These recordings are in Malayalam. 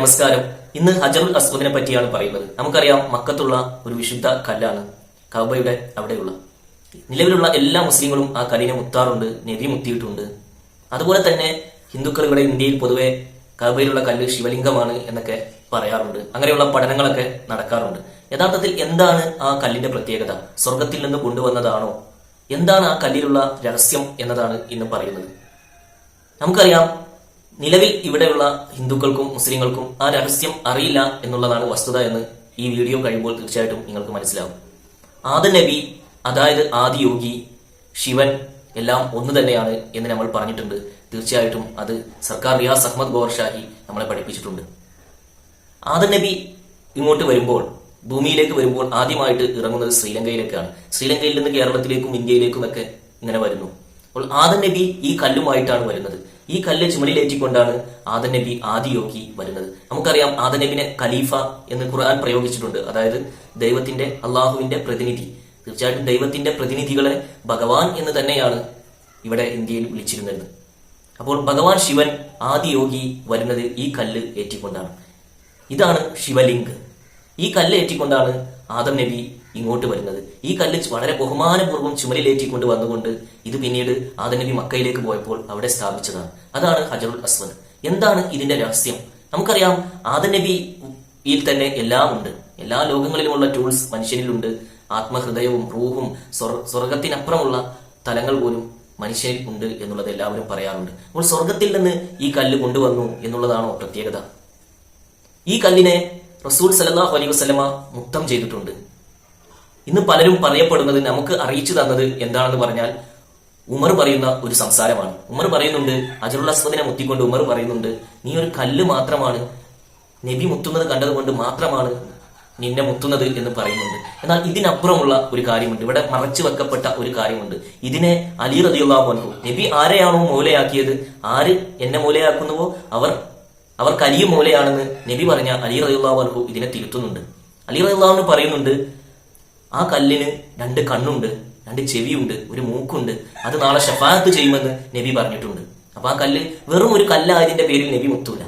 നമസ്കാരം. ഇന്ന് ഹജറുൽ അസ്വദിനെ പറ്റിയാണ് പറയുന്നത്. നമുക്കറിയാം മക്കത്തുള്ള ഒരു വിശുദ്ധ കല്ലാണ് കബയുടെ അവിടെയുള്ള. നിലവിലുള്ള എല്ലാ മുസ്ലിങ്ങളും ആ കല്ലിനെ മുത്താറുണ്ട് നെതി മുത്തിയിട്ടുണ്ട്. അതുപോലെ തന്നെ ഹിന്ദുക്കൾ ഇവിടെ ഇന്ത്യയിൽ പൊതുവെ കബയിലുള്ള കല്ല് ശിവലിംഗമാണ് എന്നൊക്കെ പറയാറുണ്ട്. അങ്ങനെയുള്ള പഠനങ്ങളൊക്കെ നടക്കാറുണ്ട്. യഥാർത്ഥത്തിൽ എന്താണ് ആ കല്ലിന്റെ പ്രത്യേകത? സ്വർഗത്തിൽ നിന്ന് കൊണ്ടുവന്നതാണോ? എന്താണ് ആ കല്ലിലുള്ള രഹസ്യം എന്നതാണ് ഇന്ന് പറയുന്നത്. നമുക്കറിയാം നിലവിൽ ഇവിടെയുള്ള ഹിന്ദുക്കൾക്കും മുസ്ലിങ്ങൾക്കും ആ രഹസ്യം അറിയില്ല എന്നുള്ളതാണ് വസ്തുത എന്ന് ഈ വീഡിയോ കഴിയുമ്പോൾ തീർച്ചയായിട്ടും നിങ്ങൾക്ക് മനസ്സിലാവും. ആദ നബി അതായത് ആദി യോഗി ശിവൻ എല്ലാം ഒന്ന് തന്നെയാണ് എന്ന് നമ്മൾ പറഞ്ഞിട്ടുണ്ട്. തീർച്ചയായിട്ടും അത് സർക്കാർ റിയാസ് അഹമ്മദ് ഗോർ ഷാഹി നമ്മളെ പഠിപ്പിച്ചിട്ടുണ്ട്. ആദ നബി ഇങ്ങോട്ട് വരുമ്പോൾ ഭൂമിയിലേക്ക് വരുമ്പോൾ ആദ്യമായിട്ട് ഇറങ്ങുന്നത് ശ്രീലങ്കയിലേക്കാണ്. ശ്രീലങ്കയിൽ നിന്ന് കേരളത്തിലേക്കും ഇന്ത്യയിലേക്കും ഒക്കെ ഇങ്ങനെ വരുന്നു. അപ്പോൾ ആദ നബി ഈ കല്ലുമായിട്ടാണ് വരുന്നത്. ഈ കല്ല് ചുമലിലേറ്റിക്കൊണ്ടാണ് ആദൻ നബി ആദിയോഗി വരുന്നത്. നമുക്കറിയാം ആദൻ നബിനെ ഖലീഫ എന്ന് ഖുർആൻ പ്രയോഗിച്ചിട്ടുണ്ട്. അതായത് ദൈവത്തിന്റെ അള്ളാഹുവിന്റെ പ്രതിനിധി. തീർച്ചയായിട്ടും ദൈവത്തിന്റെ പ്രതിനിധികളെ ഭഗവാൻ എന്ന് തന്നെയാണ് ഇവിടെ ഇന്ത്യയിൽ വിളിച്ചിരുന്നത്. അപ്പോൾ ഭഗവാൻ ശിവൻ ആദിയോഗി വരുന്നത് ഈ കല്ല് ഏറ്റിക്കൊണ്ടാണ്. ഇതാണ് ശിവലിംഗ്. ഈ കല്ല് ഏറ്റിക്കൊണ്ടാണ് ആദം നബി ഇങ്ങോട്ട് വരുന്നത്. ഈ കല്ല് വളരെ ബഹുമാനപൂർവം ചുമലിലേറ്റിക്കൊണ്ട് വന്നുകൊണ്ട് ഇത് പിന്നീട് ആദനബി മക്കയിലേക്ക് പോയപ്പോൾ അവിടെ സ്ഥാപിച്ചതാണ്. അതാണ് ഹജറുൽ അസ്വദ് എന്താണ് ഇതിന്റെ രഹസ്യം? നമുക്കറിയാം ആദനബിയിൽ തന്നെ എല്ലാം ഉണ്ട്. എല്ലാ ലോകങ്ങളിലുമുള്ള ടൂൾസ് മനുഷ്യനിലുണ്ട്. ആത്മഹൃദയവും റൂഹും സ്വർ- സ്വർഗത്തിനപ്പുറമുള്ള തലങ്ങൾ പോലും മനുഷ്യനിൽ ഉണ്ട് എന്നുള്ളത് എല്ലാവരും പറയാറുണ്ട്. അപ്പോൾ സ്വർഗത്തിൽ നിന്ന് ഈ കല്ല് കൊണ്ടുവന്നു എന്നുള്ളതാണോ പ്രത്യേകത? ഈ കല്ലിനെ റസൂൽ സലല്ലാഹു അലൈഹി വസ്ലമ മുക്തം ചെയ്തിട്ടുണ്ട്. ഇന്ന് പലരും പറയപ്പെടുന്നത് നമുക്ക് അറിയിച്ചു തന്നത് എന്താണെന്ന് പറഞ്ഞാൽ ഉമർ പറയുന്ന ഒരു സംസാരമാണ്. ഉമർ പറയുന്നുണ്ട് അജറുള്ള അസ്വദിനെ മുത്തിക്കൊണ്ട് ഉമർ പറയുന്നുണ്ട് നീ ഒരു കല്ല് മാത്രമാണ് നബി മുത്തുന്നത് കണ്ടതുകൊണ്ട് മാത്രമാണ് നിന്നെ മുത്തുന്നത് എന്ന് പറയുന്നുണ്ട്. എന്നാൽ ഇതിനപ്പുറമുള്ള ഒരു കാര്യമുണ്ട് ഇവിടെ മറച്ചു വെക്കപ്പെട്ട ഒരു കാര്യമുണ്ട്. ഇതിനെ അലി റതിയുള്ള അൻഹു നബി ആരെയാണോ മൂലയാക്കിയത്? ആര് എന്നെ മൂലയാക്കുന്നുവോ? അവർ അവർ കലിയ മൂലയാണെന്ന് നബി പറഞ്ഞ അലി റതിയുള്ള പോലെ ഇതിനെ തിരുത്തുന്നുണ്ട്. അലി റതിയുള്ള പറയുന്നുണ്ട് ആ കല്ലിന് രണ്ട് കണ്ണുണ്ട് രണ്ട് ചെവിയുണ്ട് ഒരു മൂക്കുണ്ട്. അത് നാളെ ഷഫാത്ത് ചെയ്യുമെന്ന് നബി പറഞ്ഞിട്ടുണ്ട്. അപ്പൊ ആ കല്ല് വെറും ഒരു കല്ലായതിന്റെ പേരിൽ നബി മുത്തൂല.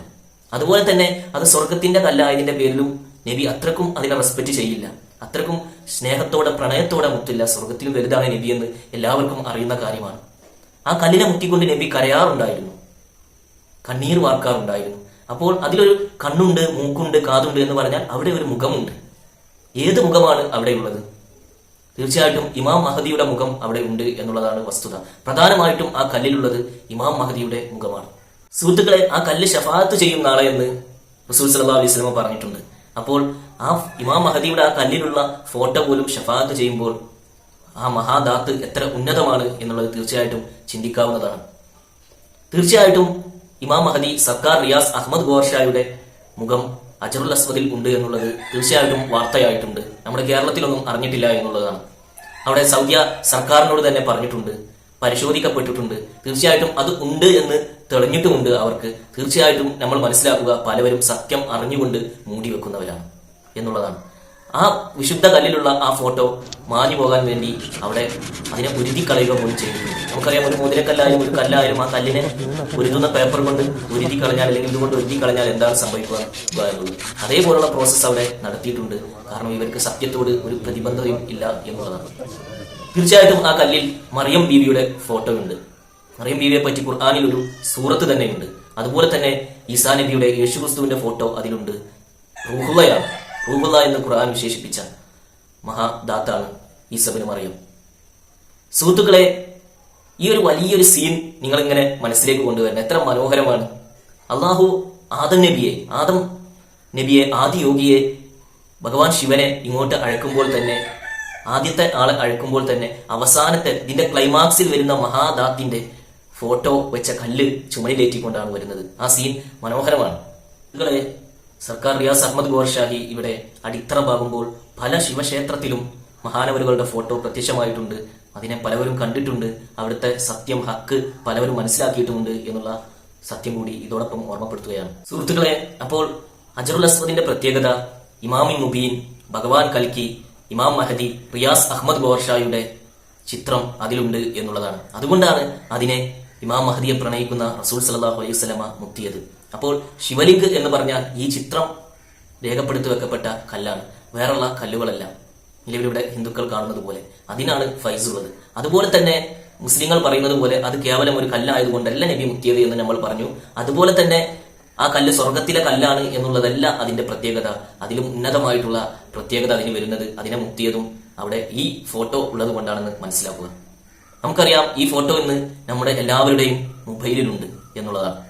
അതുപോലെ തന്നെ അത് സ്വർഗത്തിന്റെ കല്ലായതിന്റെ പേരിലും നബി അത്രക്കും അതിനെ റെസ്പെക്ട് ചെയ്യില്ല. അത്രക്കും സ്നേഹത്തോടെ പ്രണയത്തോടെ മുത്തില്ല. സ്വർഗത്തിലും വലുതാണ് നബി എന്ന് എല്ലാവർക്കും അറിയുന്ന കാര്യമാണ്. ആ കല്ലിനെ മുത്തിക്കൊണ്ട് നബി കരയാറുണ്ടായിരുന്നു. കണ്ണീർ വാർക്കാറുണ്ടായിരുന്നു. അപ്പോൾ അതിലൊരു കണ്ണുണ്ട് മൂക്കുണ്ട് കാതുണ്ട് എന്ന് പറഞ്ഞാൽ അവിടെ ഒരു മുഖമുണ്ട്. ഏത് മുഖമാണ് അവിടെയുള്ളത്? തീർച്ചയായിട്ടും ഇമാം മഹദിയുടെ മുഖം അവിടെ ഉണ്ട് എന്നുള്ളതാണ് വസ്തുത. പ്രധാനമായിട്ടും ആ കല്ലിലുള്ളത് ഇമാം മഹദിയുടെ മുഖമാണ്. സുഹൃത്തുക്കളെ ആ കല്ല് ഷഫാത്ത് ചെയ്യും നാളെ എന്ന് റസൂൽ സല്ലാ അലൈഹി സ്വലമ പറഞ്ഞിട്ടുണ്ട്. അപ്പോൾ ആ ഇമാം മഹദിയുടെ ആ കല്ലിലുള്ള ഫോട്ടോ പോലും ഷഫാത്ത് ചെയ്യുമ്പോൾ ആ മഹാദാത്ത് എത്ര ഉന്നതമാണ് എന്നുള്ളത് തീർച്ചയായിട്ടും ചിന്തിക്കാവുന്നതാണ്. തീർച്ചയായിട്ടും ഇമാം മഹദി സർക്കാർ റിയാസ് അഹമ്മദ് ഗോർഷായുടെ മുഖം അജറുൽ അസ്വദിൽ ഉണ്ട് എന്നുള്ളത് തീർച്ചയായിട്ടും വാർത്തയായിട്ടുണ്ട്. നമ്മുടെ കേരളത്തിലൊന്നും അറിഞ്ഞിട്ടില്ല എന്നുള്ളതാണ്. അവിടെ സൗദി സർക്കാരിനോട് തന്നെ പറഞ്ഞിട്ടുണ്ട് പരിശോധിക്കപ്പെട്ടിട്ടുണ്ട്. തീർച്ചയായിട്ടും അത് ഉണ്ട് എന്ന് തെളിഞ്ഞിട്ടുമുണ്ട് അവർക്ക്. തീർച്ചയായിട്ടും നമ്മൾ മനസ്സിലാക്കുക പലവരും സത്യം അറിഞ്ഞുകൊണ്ട് മൂടി വെക്കുന്നവരാണ് എന്നുള്ളതാണ്. ആ വിശുദ്ധ കല്ലിലുള്ള ആ ഫോട്ടോ മാഞ്ഞു പോകാൻ വേണ്ടി അവിടെ അതിനെ ഉരുതിക്കളയുക പോലും ചെയ്യുന്നു നമുക്കറിയാം ഒരു മോതിരക്കല്ലായാലും ഒരു കല്ലായാലും ആ കല്ലിനെ ഉരുതുന്ന പേപ്പർ കൊണ്ട് ഉരുതി കളഞ്ഞാൽ അല്ലെങ്കിൽ ഇതുകൊണ്ട് ഉരുതി കളഞ്ഞാൽ എന്താണ് സംഭവിക്കുക അതേപോലുള്ള പ്രോസസ്സ് അവിടെ നടത്തിയിട്ടുണ്ട്. കാരണം ഇവർക്ക് സത്യത്തോട് ഒരു പ്രതിബന്ധതയും ഇല്ല എന്നുള്ളതാണ്. തീർച്ചയായിട്ടും ആ കല്ലിൽ മറിയം ബീവിയുടെ ഫോട്ടോ ഉണ്ട്. മറിയം ബീവിയെ പറ്റി ഖുർആാനിൽ ഒരു സൂറത്ത് തന്നെയുണ്ട്. അതുപോലെ തന്നെ ഈസാ നബിയുടെ യേശുക്രിസ്തുവിന്റെ ഫോട്ടോ അതിലുണ്ട്. റൂഹുള്ളയാണ് റൂഹുള്ള എന്ന് ഖുർആൻ വിശേഷിപ്പിച്ച മഹാദാത്താണ് ഈസബിന് മറിയം. സുഹൃത്തുക്കളെ ഈ ഒരു വലിയൊരു സീൻ നിങ്ങളിങ്ങനെ മനസ്സിലേക്ക് കൊണ്ടുവരണം. എത്ര മനോഹരമാണ്. അള്ളാഹു ആദം നബിയെ ആദം നബിയെ ആദ്യ യോഗിയെ ഭഗവാൻ ശിവനെ ഇങ്ങോട്ട് അഴക്കുമ്പോൾ തന്നെ ആദ്യത്തെ ആളെ അഴക്കുമ്പോൾ തന്നെ അവസാനത്തെ ഇതിന്റെ ക്ലൈമാക്സിൽ വരുന്ന മഹാദാത്തിന്റെ ഫോട്ടോ വെച്ച കല്ല് ചുമലിലേറ്റിക്കൊണ്ടാണ് വരുന്നത്. ആ സീൻ മനോഹരമാണ്. സർക്കാർ റിയാസ് അഹമ്മദ് ഗോർ ഷാഹി ഇവിടെ അടിത്തറ പാകുമ്പോൾ പല ശിവക്ഷേത്രത്തിലും മഹാനവരുകളുടെ ഫോട്ടോ പ്രത്യക്ഷമായിട്ടുണ്ട്. അതിനെ പലവരും കണ്ടിട്ടുണ്ട്. അവിടുത്തെ സത്യം ഹക്ക് പലവരും മനസ്സിലാക്കിയിട്ടുമുണ്ട് എന്നുള്ള സത്യം കൂടി ഇതോടൊപ്പം ഓർമ്മപ്പെടുത്തുകയാണ്. സുഹൃത്തുക്കളെ അപ്പോൾ അജറുൽ അസ്മദിന്റെ പ്രത്യേകത ഇമാമി മുബീൻ ഭഗവാൻ കൽക്കി ഇമാം മഹദി റിയാസ് അഹമ്മദ് ഗോർഷായുടെ ചിത്രം അതിലുണ്ട് എന്നുള്ളതാണ്. അതുകൊണ്ടാണ് അതിനെ ഇമാം മഹദിയെ പ്രണയിക്കുന്ന റസൂൽ സലാഹു അലൈഹി സ്വലമ മുത്തിയത്. അപ്പോൾ ശിവലിംഗ് എന്ന് പറഞ്ഞാൽ ഈ ചിത്രം രേഖപ്പെടുത്തി വെക്കപ്പെട്ട കല്ലാണ്. വേറുള്ള കല്ലുകളല്ല. നിലവിലിവിടെ ഹിന്ദുക്കൾ കാണുന്നത് പോലെ. അതിനാണ് ഫൈസ് ഉള്ളത്. അതുപോലെ തന്നെ മുസ്ലിങ്ങൾ പറയുന്നത് പോലെ അത് കേവലം ഒരു കല്ലായതുകൊണ്ടല്ല നബി മുത്തിയത് എന്ന് നമ്മൾ പറഞ്ഞു. അതുപോലെ തന്നെ ആ കല്ല് സ്വർഗത്തിലെ കല്ലാണ് എന്നുള്ളതല്ല അതിന്റെ പ്രത്യേകത. അതിലും ഉന്നതമായിട്ടുള്ള പ്രത്യേകത അതിന് വരുന്നത് അതിനെ മുത്തിയതും അവിടെ ഈ ഫോട്ടോ ഉള്ളത് കൊണ്ടാണെന്ന് മനസ്സിലാക്കുക. നമുക്കറിയാം ഈ ഫോട്ടോ ഇന്ന് നമ്മുടെ എല്ലാവരുടെയും മൊബൈലിലുണ്ട് എന്നുള്ളതാണ്.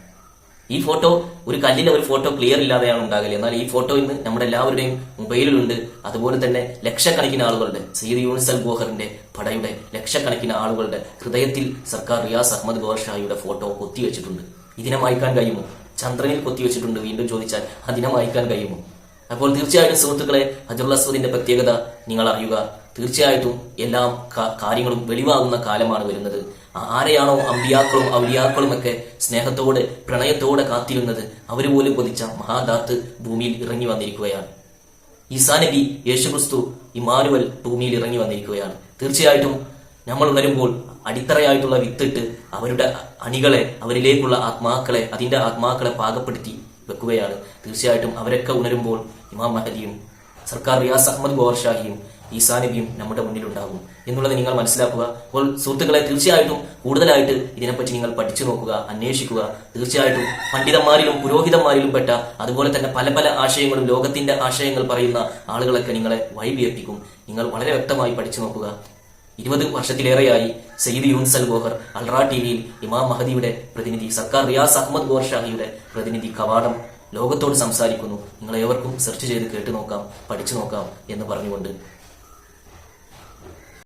ഈ ഫോട്ടോ ഒരു കല്ലിലെ ഒരു ഫോട്ടോ ക്ലിയർ ഇല്ലാതെയാണ് ഉണ്ടാകൽ. എന്നാൽ ഈ ഫോട്ടോ ഇന്ന് നമ്മുടെ എല്ലാവരുടെയും മൊബൈലിലുണ്ട്. അതുപോലെ തന്നെ ലക്ഷക്കണക്കിന് ആളുകളുടെ സയ്യിദ് യൂണിസൽ ഗോഹറിന്റെ പടയുടെ ലക്ഷക്കണക്കിന് ആളുകളുടെ ഹൃദയത്തിൽ സർക്കാർ റിയാസ് അഹമ്മദ് ഗോർഷായിയുടെ ഫോട്ടോ കൊത്തിവെച്ചിട്ടുണ്ട്. ഇതിനെ മായ്ക്കാൻ കഴിയുമോ? ചന്ദ്രനിൽ കൊത്തിവെച്ചിട്ടുണ്ട് വീണ്ടും ചോദിച്ചാൽ അതിനെ മായ്ക്കാൻ കഴിയുമോ? അപ്പോൾ തീർച്ചയായിട്ടും സുഹൃത്തുക്കളെ ഹജറുൽ അസ്വദിന്റെ പ്രത്യേകത നിങ്ങൾ അറിയുക. തീർച്ചയായിട്ടും എല്ലാ കാര്യങ്ങളും വെളിവാകുന്ന കാലമാണ് വരുന്നത്. ആരെയാണോ അമ്പിയാക്കളും ഔലിയാക്കളും ഒക്കെ സ്നേഹത്തോടെ പ്രണയത്തോടെ കാത്തിരുന്നത് അവർ പോലും കൊതിച്ച മഹാദാത്ത് ഭൂമിയിൽ ഇറങ്ങി വന്നിരിക്കുകയാണ്. ഈസാ നബി യേശുക്രിസ്തു ഇമാനുവൽ ഭൂമിയിൽ ഇറങ്ങി വന്നിരിക്കുകയാണ്. തീർച്ചയായിട്ടും നമ്മൾ ഉണരുമ്പോൾ അടിത്തറയായിട്ടുള്ള വിത്തിട്ട് അവരുടെ അണികളെ അവരിലേക്കുള്ള ആത്മാക്കളെ അതിന്റെ ആത്മാക്കളെ പാകപ്പെടുത്തി വെക്കുകയാണ്. തീർച്ചയായിട്ടും അവരൊക്കെ ഉണരുമ്പോൾ ഇമാം മഹദിയും സർക്കാർ റിയാസ് അഹമ്മദ് ഗോർ ഷാഹിയും ഈസാ നബിയും നമ്മുടെ മുന്നിലുണ്ടാകും എന്നുള്ളത് നിങ്ങൾ മനസ്സിലാക്കുക. അപ്പോൾ സുഹൃത്തുക്കളെ തീർച്ചയായിട്ടും കൂടുതലായിട്ട് ഇതിനെപ്പറ്റി നിങ്ങൾ പഠിച്ചു നോക്കുക അന്വേഷിക്കുക. തീർച്ചയായിട്ടും പണ്ഡിതന്മാരിലും പുരോഹിതന്മാരിലും പെട്ട അതുപോലെ തന്നെ പല പല ആശയങ്ങളും ലോകത്തിന്റെ ആശയങ്ങൾ പറയുന്ന ആളുകളൊക്കെ നിങ്ങളെ വഴിവിയപ്പിക്കും നിങ്ങൾ വളരെ വ്യക്തമായി പഠിച്ചു നോക്കുക. ഇരുപത് വർഷത്തിലേറെയായി സയ്യിദ് യൂൻസൽ ഗോഹർ അൽറ ടി വിയിൽ ഇമാം മഹദിയുടെ പ്രതിനിധി സർക്കാർ റിയാസ് അഹമ്മദ് ഗോർ ഷാഹിയുടെ പ്രതിനിധി കവാടം ലോകത്തോട് സംസാരിക്കുന്നു. നിങ്ങൾ ഏവർക്കും സെർച്ച് ചെയ്ത് കേട്ടു നോക്കാം പഠിച്ചു നോക്കാം എന്ന് പറഞ്ഞുകൊണ്ട്